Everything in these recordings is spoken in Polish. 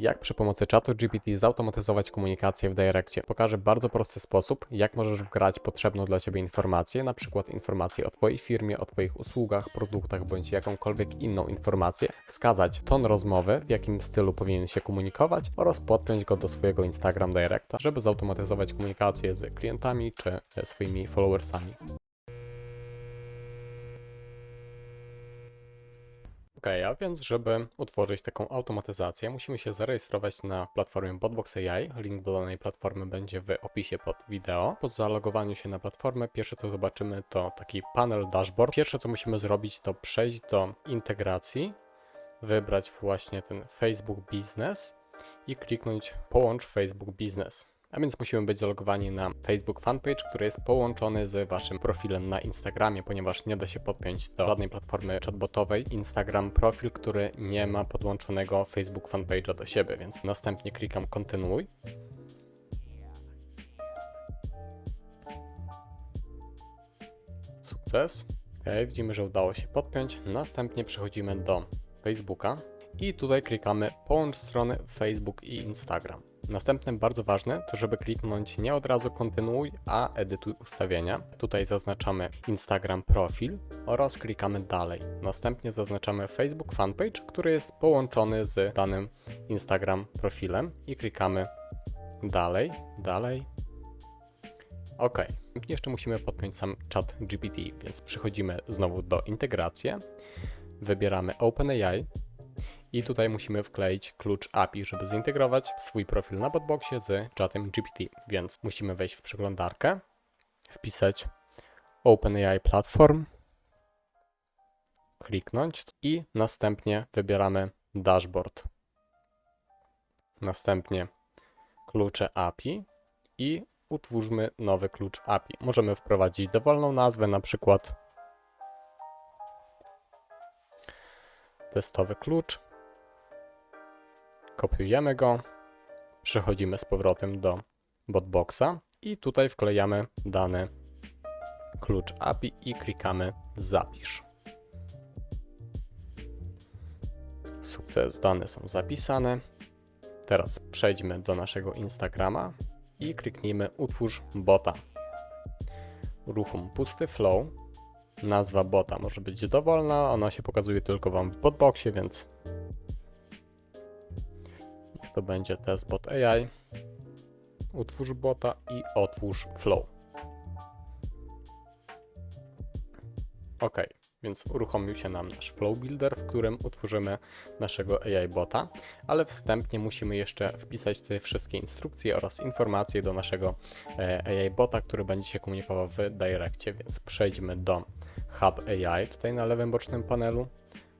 Jak przy pomocy czatu GPT zautomatyzować komunikację w Direccie? Pokażę bardzo prosty sposób, jak możesz wgrać potrzebną dla Ciebie informację, na przykład informację o Twojej firmie, o Twoich usługach, produktach bądź jakąkolwiek inną informację, wskazać ton rozmowy, w jakim stylu powinien się komunikować oraz podpiąć go do swojego Instagram Directa, żeby zautomatyzować komunikację z klientami czy swoimi followersami. Ok, a więc żeby utworzyć taką automatyzację, musimy się zarejestrować na platformie Botbox AI. Link do danej platformy będzie w opisie pod wideo. Po zalogowaniu się na platformę, pierwsze co zobaczymy to taki panel dashboard. Pierwsze co musimy zrobić to przejść do integracji, wybrać właśnie ten Facebook Business i kliknąć połącz Facebook Business. A więc musimy być zalogowani na Facebook Fanpage, który jest połączony z Waszym profilem na Instagramie, ponieważ nie da się podpiąć do żadnej platformy chatbotowej Instagram profil, który nie ma podłączonego Facebook Fanpage'a do siebie, więc następnie klikam kontynuuj. Sukces. Widzimy, że udało się podpiąć. Następnie przechodzimy do Facebooka i tutaj klikamy połącz strony Facebook i Instagram. Następne bardzo ważne to, żeby kliknąć nie od razu kontynuuj, a edytuj ustawienia. Tutaj zaznaczamy Instagram profil oraz klikamy dalej. Następnie zaznaczamy Facebook fanpage, który jest połączony z danym Instagram profilem i klikamy dalej, dalej. OK. Jeszcze musimy podpiąć sam chat GPT, więc przechodzimy znowu do integracji. Wybieramy OpenAI, i tutaj musimy wkleić klucz API, żeby zintegrować swój profil na botboxie z czatem GPT. Więc musimy wejść w przeglądarkę, wpisać OpenAI Platform, kliknąć i następnie wybieramy dashboard. Następnie klucze API i utwórzmy nowy klucz API. Możemy wprowadzić dowolną nazwę, na przykład testowy klucz kopiujemy go, przechodzimy z powrotem do botboxa i tutaj wklejamy dany klucz API i klikamy zapisz. Sukces, dane są zapisane. Teraz przejdźmy do naszego Instagrama i kliknijmy utwórz bota. Uruchom pusty flow. Nazwa bota może być dowolna, ona się pokazuje tylko Wam w botboxie, więc to będzie testbot AI. Utwórz bota i otwórz flow. OK, więc uruchomił się nam nasz Flow Builder, w którym utworzymy naszego AI bota, ale wstępnie musimy jeszcze wpisać te wszystkie instrukcje oraz informacje do naszego e, AI bota, który będzie się komunikował w Direccie, więc przejdźmy do Hub AI tutaj na lewym bocznym panelu.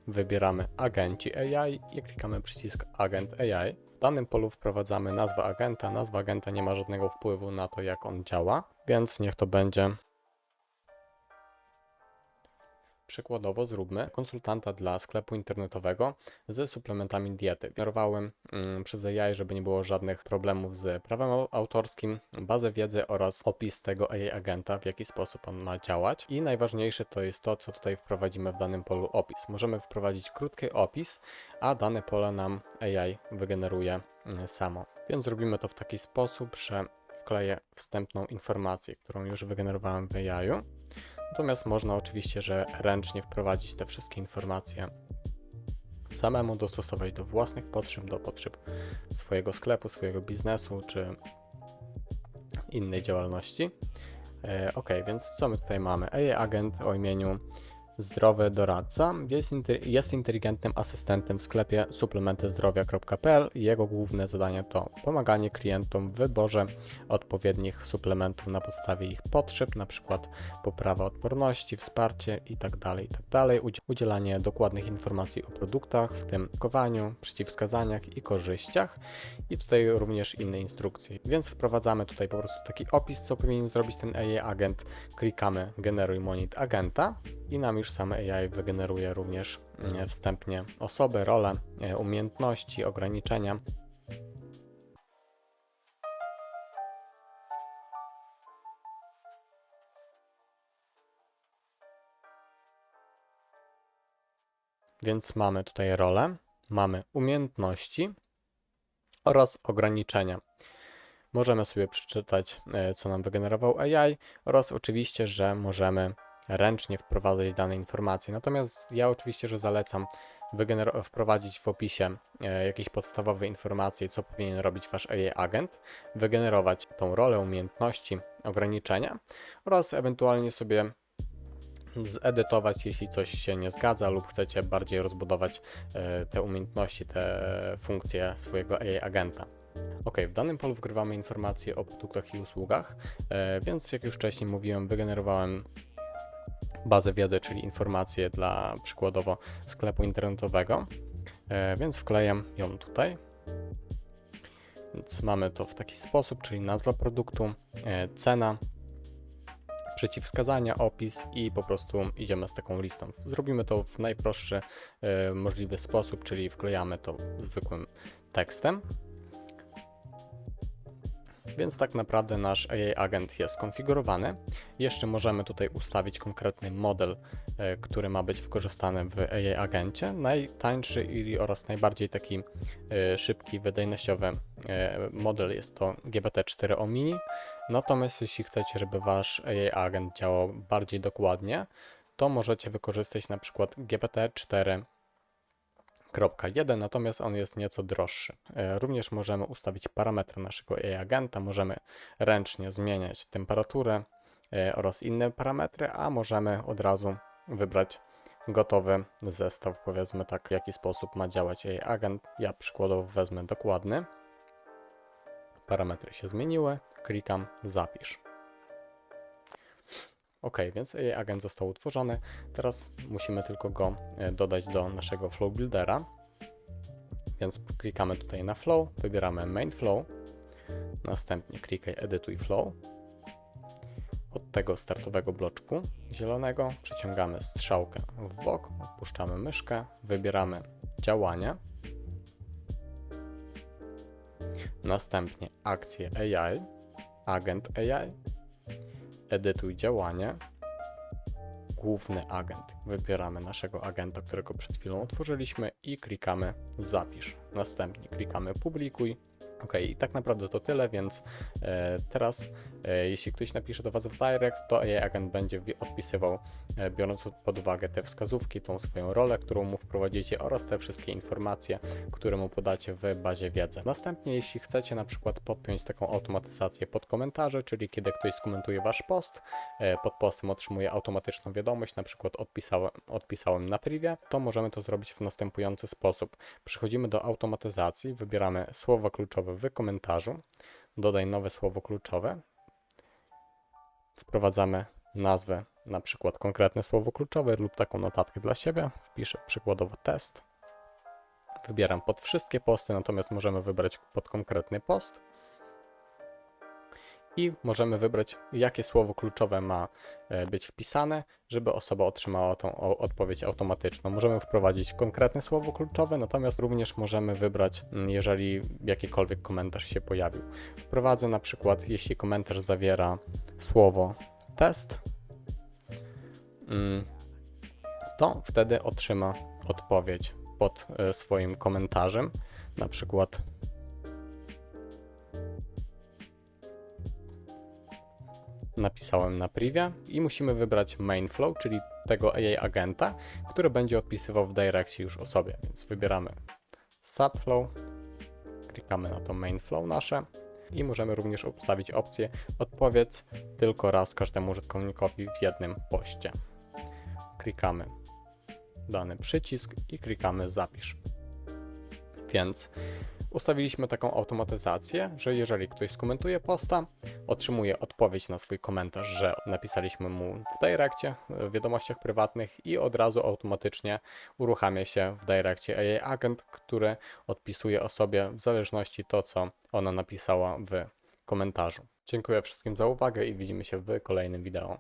Wybieramy Agenci AI i klikamy przycisk Agent AI. Danym polu wprowadzamy nazwę agenta. Nazwa agenta nie ma żadnego wpływu na to, jak on działa, więc niech to będzie Przykładowo zróbmy konsultanta dla sklepu internetowego ze suplementami diety. Kierowałem mm, przez AI, żeby nie było żadnych problemów z prawem autorskim, bazę wiedzy oraz opis tego AI agenta, w jaki sposób on ma działać. I najważniejsze to jest to, co tutaj wprowadzimy w danym polu opis. Możemy wprowadzić krótki opis, a dane pole nam AI wygeneruje mm, samo. Więc zrobimy to w taki sposób, że wkleję wstępną informację, którą już wygenerowałem w AI. Natomiast można oczywiście, że ręcznie wprowadzić te wszystkie informacje samemu, dostosować do własnych potrzeb, do potrzeb swojego sklepu, swojego biznesu czy innej działalności. E, ok, więc co my tutaj mamy? AI agent o imieniu Zdrowy doradca jest, jest inteligentnym asystentem w sklepie suplementyzdrowia.pl. Jego główne zadanie to pomaganie klientom w wyborze odpowiednich suplementów na podstawie ich potrzeb, np. poprawa odporności, wsparcie itd. itd. Udzielanie dokładnych informacji o produktach, w tym pakowaniu, przeciwwskazaniach i korzyściach i tutaj również inne instrukcje. Więc wprowadzamy tutaj po prostu taki opis, co powinien zrobić ten AI agent. Klikamy generuj monit agenta i nam już sam AI wygeneruje również e, wstępnie osobę, rolę, e, umiejętności, ograniczenia. Więc mamy tutaj rolę, mamy umiejętności oraz ograniczenia. Możemy sobie przeczytać, e, co nam wygenerował AI oraz oczywiście, że możemy ręcznie wprowadzać dane informacje. Natomiast ja oczywiście, że zalecam wprowadzić w opisie e, jakieś podstawowe informacje, co powinien robić wasz AI agent, wygenerować tą rolę, umiejętności, ograniczenia oraz ewentualnie sobie zedytować, jeśli coś się nie zgadza lub chcecie bardziej rozbudować e, te umiejętności, te funkcje swojego AI agenta. Ok, w danym polu wgrywamy informacje o produktach i usługach, e, więc jak już wcześniej mówiłem, wygenerowałem bazę wiedzy, czyli informacje dla przykładowo sklepu internetowego, e, więc wklejam ją tutaj. Więc mamy to w taki sposób, czyli nazwa produktu, e, cena, przeciwwskazania, opis i po prostu idziemy z taką listą. Zrobimy to w najprostszy e, możliwy sposób, czyli wklejamy to zwykłym tekstem. Więc tak naprawdę nasz AI agent jest skonfigurowany. Jeszcze możemy tutaj ustawić konkretny model, e, który ma być wykorzystany w AI agencie. Najtańszy oraz najbardziej taki e, szybki, wydajnościowy e, model jest to GPT-4 Omni. Natomiast jeśli chcecie, żeby wasz AI agent działał bardziej dokładnie, to możecie wykorzystać na przykład GPT-4 1, natomiast on jest nieco droższy. E, Również możemy ustawić parametry naszego AI agenta, możemy ręcznie zmieniać temperaturę e, oraz inne parametry, a możemy od razu wybrać gotowy zestaw, powiedzmy tak, w jaki sposób ma działać AI agent. Ja przykładowo wezmę dokładny. Parametry się zmieniły, klikam zapisz. Ok, więc agent został utworzony. Teraz musimy tylko go e, dodać do naszego flow buildera. Więc klikamy tutaj na flow, wybieramy main flow, następnie klikaj edytuj flow. Od tego startowego bloczku zielonego przeciągamy strzałkę w bok, opuszczamy myszkę, wybieramy działanie. Następnie akcję AI, agent AI, edytuj działanie, główny agent. Wybieramy naszego agenta, którego przed chwilą otworzyliśmy i klikamy zapisz. Następnie klikamy publikuj. Ok, i tak naprawdę to tyle, więc e, teraz, e, jeśli ktoś napisze do Was w direct, to AI agent będzie odpisywał, e, biorąc pod uwagę te wskazówki, tą swoją rolę, którą mu wprowadzicie oraz te wszystkie informacje, które mu podacie w bazie wiedzy. Następnie, jeśli chcecie na przykład podpiąć taką automatyzację pod komentarze, czyli kiedy ktoś skomentuje Wasz post, e, pod postem otrzymuje automatyczną wiadomość, na przykład odpisałem, odpisałem na privie, to możemy to zrobić w następujący sposób. Przechodzimy do automatyzacji, wybieramy słowa kluczowe w komentarzu, dodaj nowe słowo kluczowe, wprowadzamy nazwę, na przykład konkretne słowo kluczowe lub taką notatkę dla siebie, wpiszę przykładowo test, wybieram pod wszystkie posty, natomiast możemy wybrać pod konkretny post i możemy wybrać, jakie słowo kluczowe ma e, być wpisane, żeby osoba otrzymała tą odpowiedź automatyczną. Możemy wprowadzić konkretne słowo kluczowe, natomiast również możemy wybrać, mm, jeżeli jakikolwiek komentarz się pojawił. Wprowadzę na przykład, jeśli komentarz zawiera słowo test, mm, to wtedy otrzyma odpowiedź pod e, swoim komentarzem, na przykład napisałem na privie i musimy wybrać main flow, czyli tego AI agenta, który będzie odpisywał w direccie już o sobie. Więc wybieramy subflow, klikamy na to main flow nasze i możemy również ustawić opcję odpowiedz tylko raz każdemu użytkownikowi w jednym poście. Klikamy dany przycisk i klikamy zapisz. Więc ustawiliśmy taką automatyzację, że jeżeli ktoś skomentuje posta, otrzymuje odpowiedź na swój komentarz, że napisaliśmy mu w direkcie, w wiadomościach prywatnych i od razu automatycznie uruchamia się w direkcie AI agent, który odpisuje osobie w zależności to, co ona napisała w komentarzu. Dziękuję wszystkim za uwagę i widzimy się w kolejnym wideo.